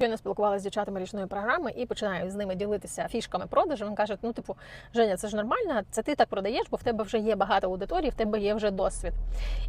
Щойно спілкувалася з дівчатами річної програми і починаю з ними ділитися фішками продажу. Вони кажуть: ну, типу, Женя, це ж нормально, це ти так продаєш, бо в тебе вже є багато аудиторії, в тебе є вже досвід.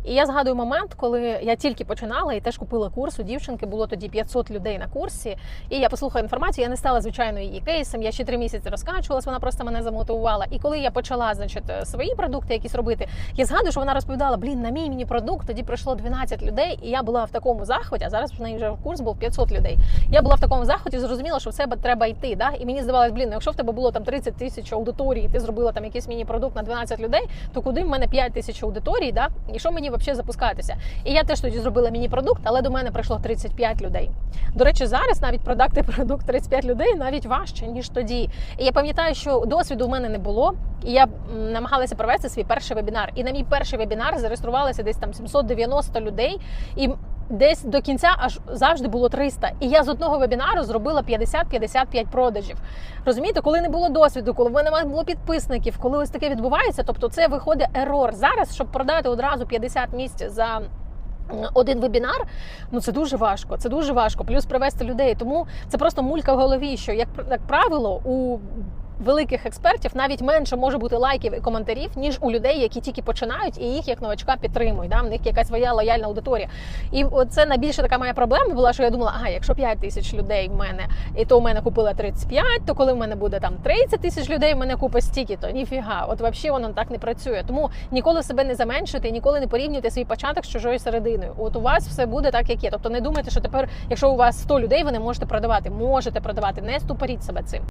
І я згадую момент, коли я тільки починала і теж купила курс у дівчинки. Було тоді 500 людей на курсі. І я послухала інформацію. Я не стала звичайно її кейсом. Я ще три місяці розкачувалась, вона просто мене замотивувала. І коли я почала, значить, свої продукти якісь робити, я згадую, що вона розповідала: блін, на мій міні продукт тоді прийшло 12 людей, і я була в такому захваті. А зараз в неї вже курс був 500 людей. Я була в такому заході, зрозуміла, що в себе треба йти. Да? І мені здавалось, блін, ну якщо в тебе було там 30 тисяч аудиторій, і ти зробила там якийсь міні-продукт на 12 людей, то куди в мене 5 тисяч аудиторій, да? і що мені взагалі запускатися? І я теж тоді зробила міні-продукт, але до мене прийшло 35 людей. До речі, зараз навіть продати продукт 35 людей навіть важче ніж тоді. І я пам'ятаю, що досвіду в мене не було. І я намагалася провести свій перший вебінар. І на мій перший вебінар зареєструвалося десь там 790 людей. І десь до кінця аж завжди було 300. І я з одного вебінару зробила 50-55 продажів. Розумієте, коли не було досвіду, коли в мене не було підписників, коли ось таке відбувається, тобто це виходить ерор. Зараз, щоб продати одразу 50 місць за. Один вебінар, ну це дуже важко. Це дуже важко. Плюс привести людей. Тому це просто мулька в голові. Що як, як правило, у великих експертів навіть менше може бути лайків і коментарів, ніж у людей, які тільки починають і їх як новачка підтримують. Да? В них якась своя лояльна аудиторія. І це найбільше така моя проблема була, що я думала, ага, якщо 5 тисяч людей в мене, і то в мене купила 35, то коли в мене буде там 30 тисяч людей, в мене купить стільки, то ніфіга. От взагалі воно так не працює. Тому ніколи себе не заменшуйте, ніколи не порівнюйте свій початок з чужою серединою. От у вас все буде так, як є. Тобто не думайте, що тепер, якщо у вас 100 людей, ви не можете продавати. Можете продавати, не ступоріть себе цим.